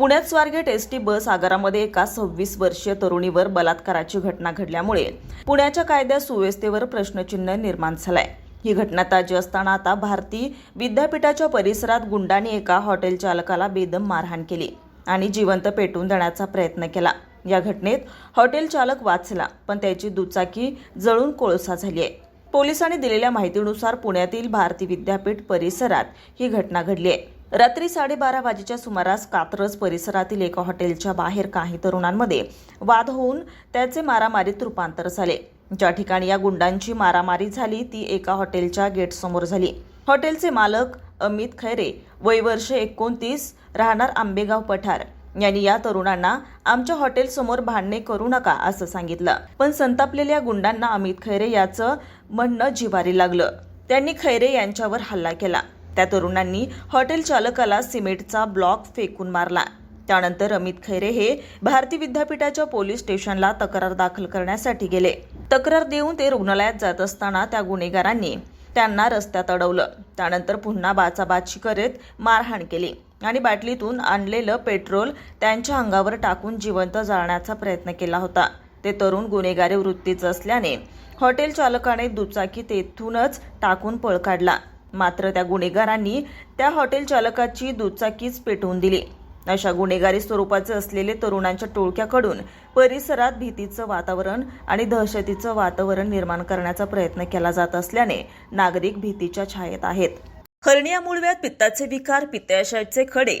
पुण्यात Swargate S T bus आगारामध्ये एका सव्वीस वर्षीय तरुणीवर बलात्काराची घटना घडल्यामुळे पुण्याच्या कायद्या सुव्यवस्थेवर प्रश्नचिन्ह निर्माण झालंय. ही घटना ताजी असताना आता भारती विद्यापीठाच्या परिसरात गुंडांनी एका हॉटेल चालकाला बेदम मारहाण केली आणि जिवंत पेटवून देण्याचा प्रयत्न केला. या घटनेत हॉटेल चालक वाचला पण त्याची दुचाकी जळून कोळसा झाली आहे पोलिसांनी दिलेल्या माहितीनुसार पुण्यातील भारती विद्यापीठ परिसरात ही घटना घडली आहे रात्री साडेबारा वाजेच्या सुमारास कात्रज परिसरातील एका हॉटेलच्या बाहेर काही तरुणांमध्ये वाद होऊन त्याचे मारामारीत रूपांतर झाले. ज्या ठिकाणी या गुंडांची मारामारी झाली ती एका हॉटेलच्या गेटसमोर झाली. हॉटेलचे मालक अमित खैरे वय वर्ष एकोणतीस राहणार आंबेगाव पठार. यांनी या तरुणांना आमच्या हॉटेलसमोर भांडणे करू नका असं सांगितलं. पण संतापलेल्या गुंडांना अमित खैरे याचं म्हणणं जिवारी लागलं. त्यांनी खैरे यांच्यावर हल्ला केला. त्या तरुणांनी हॉटेल चालकाला सिमेंटचा ब्लॉक फेकून मारला. त्यानंतर अमित खैरे हे भारती विद्यापीठाच्या पोलीस स्टेशनला तक्रार दाखल करण्यासाठी गेले. तक्रार देऊन ते रुग्णालयात जात असताना त्या गुन्हेगारांनी त्यांना रस्त्यात अडवलं. त्यानंतर पुन्हा बाचाबाची करत मारहाण केली आणि बाटलीतून आणलेलं पेट्रोल त्यांच्या अंगावर टाकून जिवंत जाळण्याचा प्रयत्न केला होता. ते तरुण गुन्हेगारी वृत्तीचं असल्याने हॉटेल चालकाने दुचाकी तेथूनच टाकून पळ काढला. मात्र त्या गुन्हेगारांनी त्या हॉटेल चालकाची दुचाकीच पेटवून दिली. अशा गुन्हेगारी स्वरूपाचे असलेले तरुणांच्या टोळक्याकडून परिसरात भीतीचं वातावरण आणि दहशतीचं वातावरण निर्माण करण्याचा प्रयत्न केला जात असल्याने नागरिक भीतीच्या छायेत आहेत. हर्निया मूळव्यात पित्ताचे विकार पित्ताशयाचे खडे